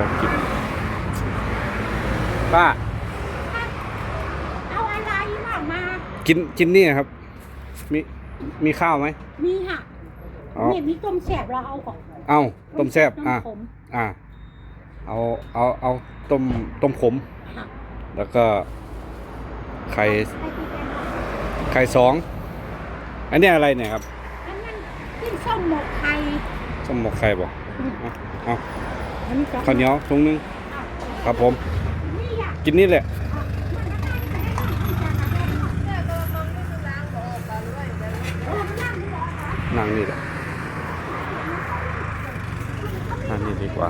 ลองกินป้าเอาอะไรมามา กินกินนี่ครับ มีมีข้าวไหมมีค่ะอ๋อนี่มีต้มแสบเราเอาก่อนเอาต้มแซ่บอะต้มขมอะเอาเอาเอาต้มต้มขม ค่ะแล้วก็ ไข่ให้พี่แกงก่อนไข่สอง อันนี้อะไรเนี่ยครับอันนั้นขึ้นส้มหมกไข่ส้มหมกไข่บอกเอาเอาอันนี้ก็ ข้าวเหนียวถุงนึงครับผม กินนี่แหละนั่งนี่แหละนั่งนี่ดีกว่า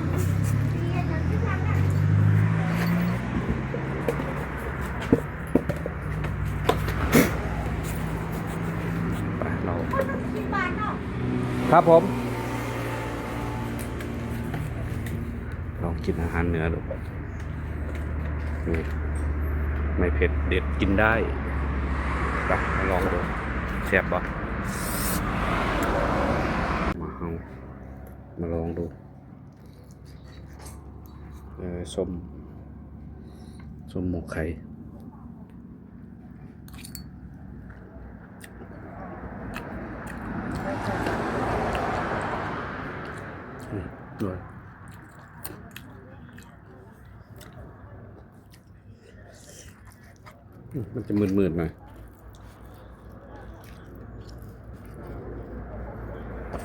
ครับผม กินอาหารเหนือดูนี่ไม่เผ็ดเด็ดกินได้ไปมาลองดูแซ่บปะมาเอามาลองดูเออส้มส้มหมกไข่ด้วย มันจะมืดๆหน่อย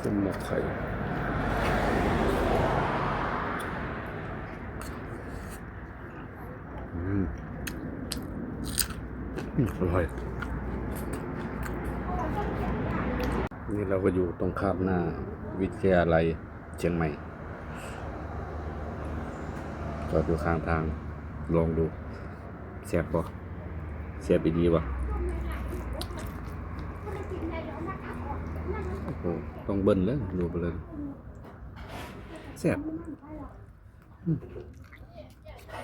ส้มหมกไข่อืมอืมอร่อย นี่เราก็อยู่ตรงข้ามหน้าวิทยาลัยเชียงใหม่จอดอยู่ข้างทาง ลองดูเสียบปะ เสียบดีๆปะโอ้โหต้องเบิ้ลเลยดูไปเลยเสียบอืม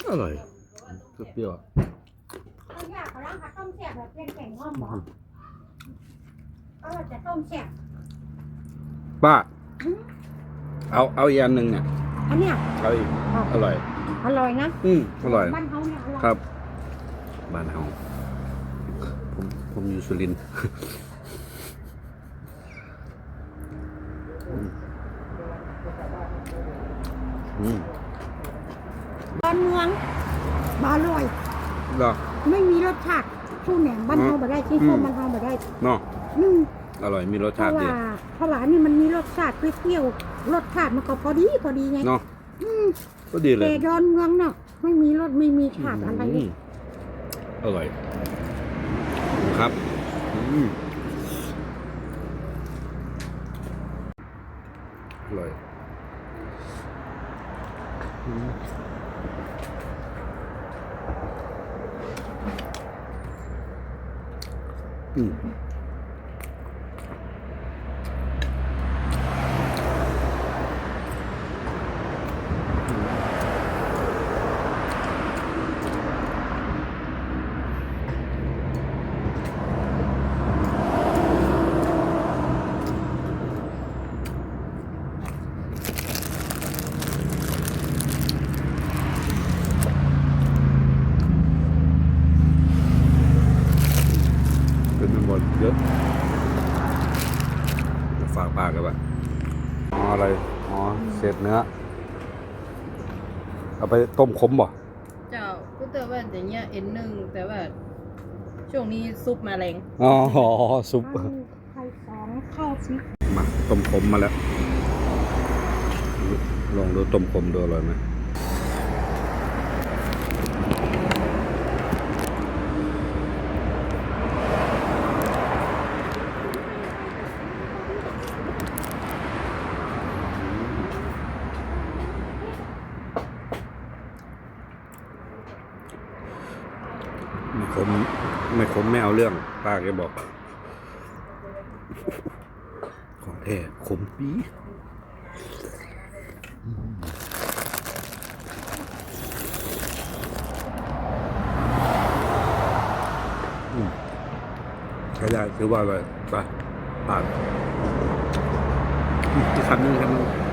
อร่อยเปรี้ยวๆอะเอาอยากเอาล้างผัดต้มแสบแบบเป็นแก่งห้อมบอกเอาแต่ต้มแสบป้า เอา เอาอีกอันหนึ่งเนี่ยอันเนี้ยเอาอีกอร่อย อร่อยนะ อืมอร่อย บ้านเขาเนี่ยอร่อยครับ บ้านเฮา ผมผมอยู่สุรินทร์อืมบ้านเมืองบาอร่อยเหรอ ไม่มีรสชาติสู้แหนมบ้านเฮาบ่ได้ที่ส้มอืมบ้านเฮาบ่ได้เนาะอืมอร่อยมีรสเพชาราะติดีว่าเพราะว่าอันนี่มันมีรสชาติเปรี้ยวๆรสชาติมันก็พอดีพอดีไงเนาะอืมก็ดีเลแต่ยดอนเมืองเนาะไม่มีรสไม่มีชาติอะไรเลยมอร่อย ครับอืมอร่อยอืม อืมเป็นไปหมดเยอะจะฝากปากกันปะอ๋ออะไรอ๋อเศษเนื้อ เอาไปต้มขมบ่เจ้าก็แต่ว่าอย่างเงี้ยเอ็นหนึ่งแต่ว่า ช่วงนี้ซุปมาแรงอ๋อซุปไข่สองข้าวซิมาต้มขมมาแล้วลองดูต้มขมดูอร่อยไหม ไม่ขมไม่ขมไม่เอาเรื่อง ป้าแกบอก ของแท้ขมปีใช้ได้ถือว่าอะไรไปผ่านอืมอีกคำหนึงคำหนึง